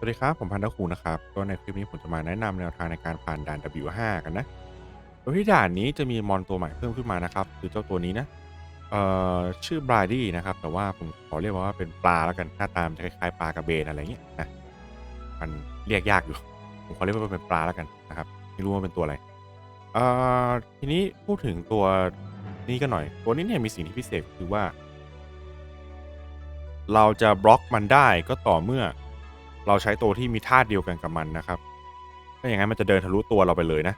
สวัสดีครับ ผมพันธคูนะครับ ก็ในคลิปนี้ผมจะมาแนะนำแนวทางในการผ่านด่าน W5 กันนะโดยที่ด่านนี้จะมีมอนตัวใหม่เพิ่มขึ้นมานะครับ คือเจ้าตัวนี้นะ เอ่อ ชื่อบราดี้นะครับ แต่ว่าผมขอเรียกว่าเป็นปลาแล้วกัน หน้าตามจะคล้ายๆปลากระเบนอะไรเงี้ยนะ มันเรียกยากอยู่ ผมขอเรียกว่าเป็นปลาแล้วกันนะครับ ไม่รู้ว่าเป็นตัวอะไร เอ่อ ทีนี้พูดถึงตัวนี้กันหน่อย ตัวนี้เนี่ยมีสิ่งที่พิเศษคือว่า เราจะบล็อกมันได้ก็ต่อเมื่อ เราใช้ตัวที่มีธาตุเดียวกันกับมันนะครับถ้าอย่างนั้นมันจะเดินทะลุตัวเราไปเลยนะ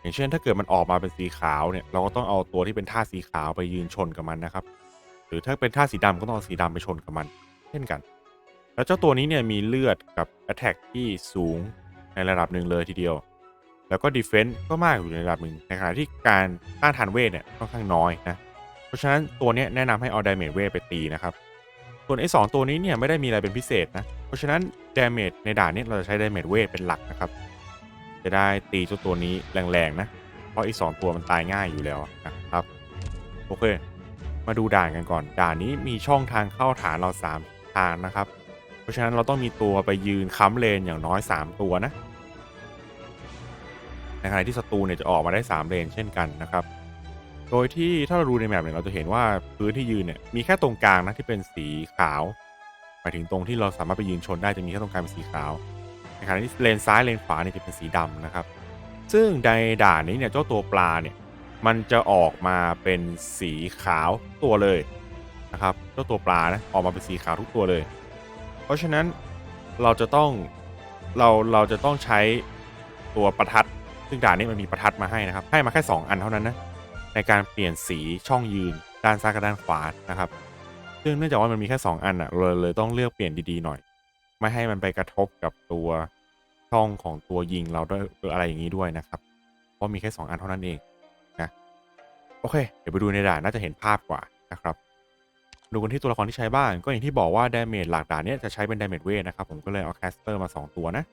อย่างเช่นถ้าเกิดมันออกมาเป็นสีขาวเนี่ย เราก็ต้องเอาตัวที่เป็นธาตุสีขาวไปยืนชนกับมันนะครับ หรือถ้าเป็นธาตุสีดำก็ต้องเอาสีดำไปชนกับมัน เช่นกัน แล้วเจ้าตัวนี้เนี่ยมีเลือดกับ Attack ที่สูงในระดับหนึ่งเลยทีเดียว แล้วก็ Defense ก็มากอยู่ในระดับหนึ่งในขณะที่การต้านทานเวทเนี่ยค่อนข้างน้อยนะ เพราะฉะนั้นตัวนี้แนะนำให้เอา Damage เวทไปตีนะครับ ส่วนไอ้สองตัวนี้เนี่ยไม่ได้มีอะไรเป็นพิเศษนะ เพราะฉะนั้น damage ในด่านนี้เราจะใช้ damage เวทเป็นหลักนะครับ จะได้ตีเจ้าตัวนี้แรงๆนะ เพราะไอีกสองตัวมันตายง่ายอยู่แล้วนะครับ โอเค มาดูด่านกันก่อน ด่านนี้มีช่องทางเข้าฐานเรา 3 ทางนะครับ เพราะฉะนั้นเราต้องมีตัวไปยืนค้ำเลนอย่างน้อย 3 ตัวนะในขณะที่ศัตรูเนี่ยจะออกมาได้ 3 เลนเช่นกันนะครับ โดยที่ถ้าเราดูในแมปเนี่ยเราจะเห็นว่าพื้นที่ยืนเนี่ยมีแค่ตรงกลางนะที่เป็นสีขาวหมายถึงตรงที่เราสามารถไปยืนชนได้จะมีแค่ตรงกลางเป็นสีขาวในขณะที่เลนซ้ายเลนขวาเนี่ยจะเป็นสีดำนะครับ ซึ่งในด่านนี้เนี่ยเจ้าตัวปลาเนี่ยมันจะออกมาเป็นสีขาวตัวเลยนะครับเจ้าตัวปลานะออกมาเป็นสีขาวทุกตัวเลย เพราะฉะนั้นเราจะต้องเราเราจะต้องใช้ตัวประทัด ซึ่งด่านนี้มันมีประทัดมาให้นะครับ ให้มาแค่ 2 อันเท่านั้นนะ ในการเปลี่ยนสีช่องยืนด้านซ้ายกับด้านขวานะครับ ซึ่งเนื่องจากว่ามันมีแค่ 2 อันอะเราเลยต้องเลือกเปลี่ยนดีๆหน่อย ไม่ให้มันไปกระทบกับตัวช่องของตัวยิงเราด้วยหรืออะไรอย่างนี้ด้วยนะครับ เพราะมีแค่ 2 อันเท่านั้นเองนะโอเค เดี๋ยวไปดูในด่านน่าจะเห็นภาพกว่านะครับดูกันที่ตัวละครที่ใช้บ้างก็อย่างที่บอกว่าดาเมจหลักด่านเนี้ยจะใช้เป็นดาเมจเวทนะครับ ผมก็เลยเอาแคสเตอร์มา 2 ตัวนะ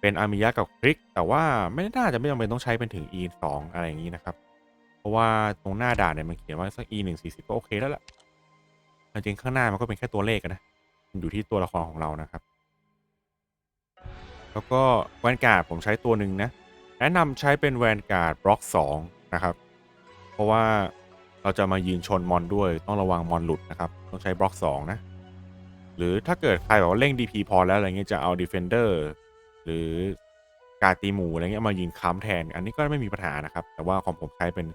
เป็นอามิยะกับคริก แต่ว่าไม่น่าจะไม่จำเป็นต้องใช้เป็นถึง E 2อะไรอย่างนี้นะครับ เพราะว่าตรงหน้าด่านเนี่ยมันเขียนว่าสัก e 1 4 0ก็โอเคแล้วแหละจริงๆข้างหน้ามันก็เป็นแค่ตัวเลขนะมันอยู่ที่ตัวละครของเรานะครับ แล้วก็แวนการ์ดผมใช้ตัวหนึ่งนะ แนะนำใช้เป็นแวนการ์ดบล็อก2นะครับ เพราะว่าเราจะมายืนชนมอนด้วยต้องระวังมอนหลุดนะครับ ต้องใช้บล็อก2นะ หรือถ้าเกิดใครแบบว่าเร่ง DP พอแล้วอะไรเงี้ยจะเอา Defender หรือการตีหมูอะไรเงี้ยมายืนค้ำแทน อันนี้ก็ไม่มีปัญหานะครับ แต่ว่าของผมใช้เป็น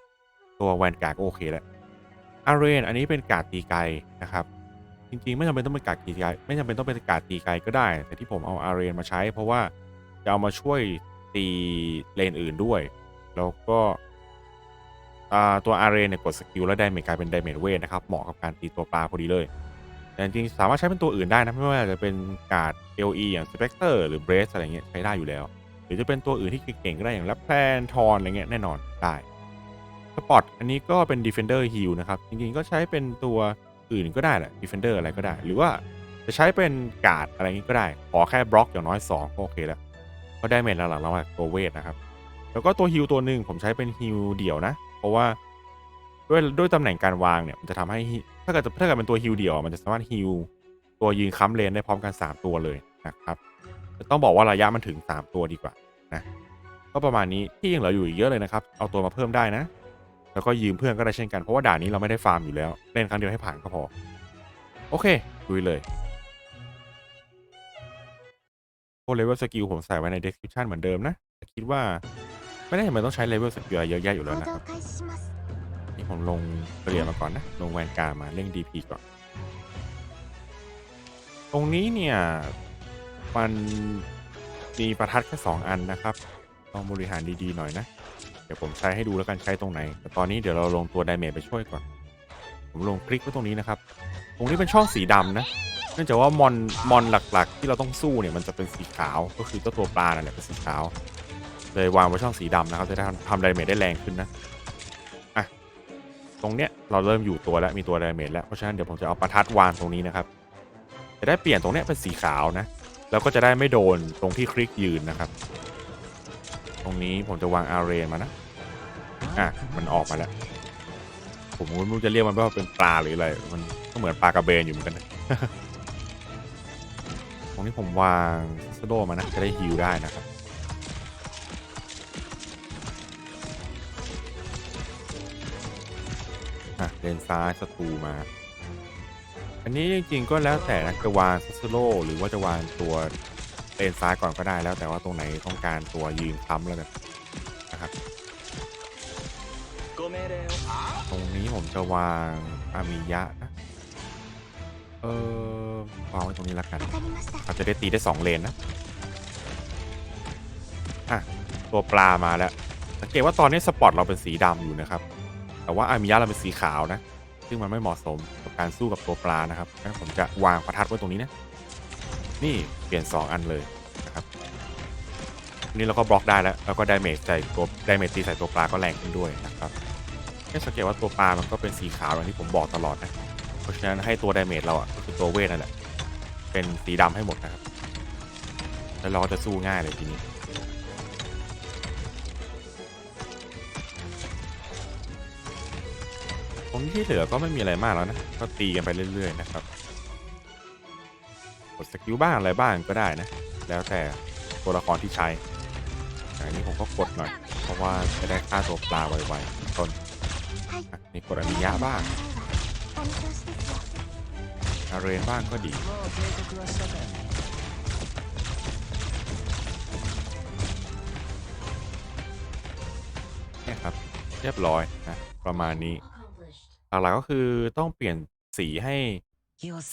ตัวแวนการ์ดก็โอเคแล้วอาร์เรนอันนี้เป็นการ์ดตีไกลนะครับ จริงๆ ไม่จำเป็นต้องเป็นการ์ดตีไกลไม่จำเป็นต้องเป็นการ์ดตีไกลก็ได้ แต่ที่ผมเอาอาร์เรนมาใช้ เพราะว่าจะเอามาช่วยตีเลนอื่นด้วย แล้วก็ตัวอาร์เรนเนี่ยกดสกิลแล้วได้เมจกลายเป็นไดเมจเวทนะครับเหมาะกับการตีตัวปลาพอดีเลยแต่จริงๆสามารถใช้เป็นตัวอื่นได้นะไม่ว่าจะเป็นการ์ด LE อย่าง Spectre หรือ Brace อะไรเงี้ยใช้ได้อยู่แล้ว หรือจะเป็นตัวอื่นที่เก่งๆก็ได้อย่าง l แพนทอนอะไรเงี้ยแน่นอนได้ สปอตอันนี้ก็เป็น Defender Heal นะครับ จริงๆก็ใช้เป็นตัวอื่นก็ได้แหละ Defender อะไรก็ได้ หรือว่าจะใช้เป็นการ์ดอะไรงี้ก็ได้ ขอแค่บล็อกอย่างน้อย 2 ก็โอเคแล้ว ก็ได้เมจหลังๆเราจากตัวเวทนะครับ แล้วก็ตัวฮิลตัวหนึ่งผมใช้เป็นฮิลเดี่ยวนะ เพราะว่าด้วยด้วยตำแหน่งการวางเนี่ยมันจะทำให้ถ้าเกิดถ้าเกิดเป็นตัวฮิลเดี่ยว มันจะสามารถฮิลตัวยืนค้ำเลนได้พร้อมกัน 3 ตัวเลยนะครับต้องบอกว่าระยะมันถึง 3 ตัวดีกว่านะก็ประมาณนี้ที่ยังเหลืออยู่อีกเยอะเลยนะครับ เอาตัวมาเพิ่มได้นะ แล้วก็ยืมเพื่อนก็ได้เช่นกัน เพราะว่าด่านนี้เราไม่ได้ฟาร์มอยู่แล้ว เล่นครั้งเดียวให้ผ่านก็พอ โอเคดูเลยพวกเลเวลสกิลผมใส่ไว้ใน description เหมือนเดิมนะคิดว่า ไม่ได้เห็นมันต้องใช้เลเวลสกิลเยอะแยะอยู่แล้วนะนี่ผมลงเปลี่ยนมาก่อนนะ ลงแวนการมาเล่ง DP ก่อน ตรงนี้เนี่ย มันมีประทัดแค่ 2 อันนะครับ ต้องบริหารดี ๆ หน่อยนะ เดี๋ยวผมใช้ให้ดูแล้วกันใช้ตรงไหน แต่ตอนนี้เดี๋ยวเราลงตัว d ดเมจไปช่วยก่อน ผมลงคลิกไว้ตรงนี้นะครับ ตรงนี้เป็นช่องสีดำนะเนื่องจากว่ามอนมอนหลักๆ ที่เราต้องสู้เนี่ยมันจะเป็นสีขาวก็คือเจ้าตัวปลานั่นแหละเป็นสีขาว เลยวางไว้ช่องสีดำนะครับจะได้ทำทำดเมจได้แรงขึ้นนะตรงเนี้ยเราเริ่มอยู่ตัวแล้วมีตัวไดเมจแล้วเพราะฉะนั้นเดี๋ยวผมจะเอาประทัดวางตรงนี้นะครับจะได้เปลี่ยนตรงเนี้ยเป็นสีขาวนะแล้วก็จะได้ไม่โดนตรงที่คลิกยืนนะครับ ตรงนี้ผมจะวางอาร์เรนมานะ อะ มันออกมาแล้ว ผมไม่รู้จะเรียกมันว่าเป็นปลาหรืออะไร มันก็เหมือนปลากระเบนอยู่เหมือนกันนะตรงนี้ผมวางสโลมานะ จะได้ฮิลได้นะครับอะเลนซ้ายศัตรูมา อันนี้จริงๆก็แล้วแต่นะจะวางซัสโลหรือว่าจะวางตัว เลนซ้ายก่อนก็ได้แล้วแต่ว่าตรงไหนต้องการตัวยืนค้ำแล้วกันนะครับ ตรงนี้ผมจะวางอามิยะนะเออวางไว้ตรงนี้ละกันอาจจะได้ตีได้สองเลนนะอะตัวปลามาแล้วสังเกตว่าตอนนี้สปอตเราเป็นสีดำอยู่นะครับ แต่ว่าอามิยะเราเป็นสีขาวนะ ซึ่งมันไม่เหมาะสมกับการสู้กับตัวปลานะครับงั้นผมจะวางประทัดไว้ตรงนี้นะ นี่เปลี่ยน 2 อันเลยนะครับนี้เราก็บล็อกได้แล้วแล้วก็ดาเมจใส่ตัวดาเมจตีใส่ตัวปลาก็แรงขึ้นด้วยนะครับให้สังเกตว่าตัวปลามันก็เป็นสีขาวอย่างที่ผมบอกตลอดนะเพราะฉะนั้นให้ตัวดาเมจเราอะก็คือตัวเวทนั่นแหละเป็นสีดำให้หมดนะครับ แล้วเราก็จะสู้ง่ายเลยทีนี้ตรงที่เหลือก็ไม่มีอะไรมากแล้วนะ ก็ตีกันไปเรื่อย ๆ นะครับ กดสกิลบ้างอะไรบ้างก็ได้นะ แล้วแต่ตัวละครที่ใช้อันนี้ผมก็กดหน่อย เพราะว่าจะได้ค่าตัวปลาไวๆต้นนี่กดอนิยะบ้างอาเรนบ้างก็ดีนี่ครับเรียบร้อยนะประมาณนี้หลักๆก็คือต้องเปลี่ยนสีให้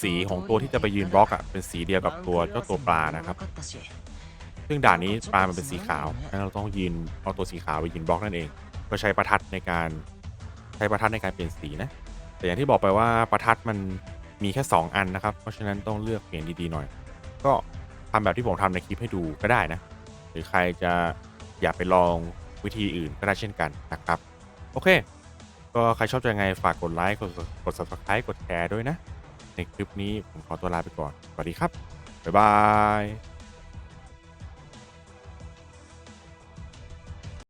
สีของตัวที่จะไปยืนบล็อกอะ่ะเป็นสีเดียวกับตัวเจ้าตัวปลานะครับ ซึ่งด่านนี้ปลามันเป็นสีขาวดังนั้นเราต้องยืนเอาตัวสีขาวไปยืนบล็อกนั่นเอง ก็ใช้ประทัดในการใช้ประทัดในการเปลี่ยนสีนะ แต่อย่างที่บอกไปว่าประทัดมันมีแค่ 2 อันนะครับ เพราะฉะนั้นต้องเลือกเปลี่ยนดีๆหน่อย ก็ทำแบบที่ผมทำในคลิปให้ดูก็ได้นะ หรือใครจะอยากไปลองวิธีอื่นก็ได้เช่นกันนะครับ โอเค ก็ใครชอบจะไงฝากกดไลค์กดกด subscribe กดแชร์ด้วยนะ ในคลิปนี้ผมขอตัวลาไปก่อน สวัสดีครับ บ๊ายบาย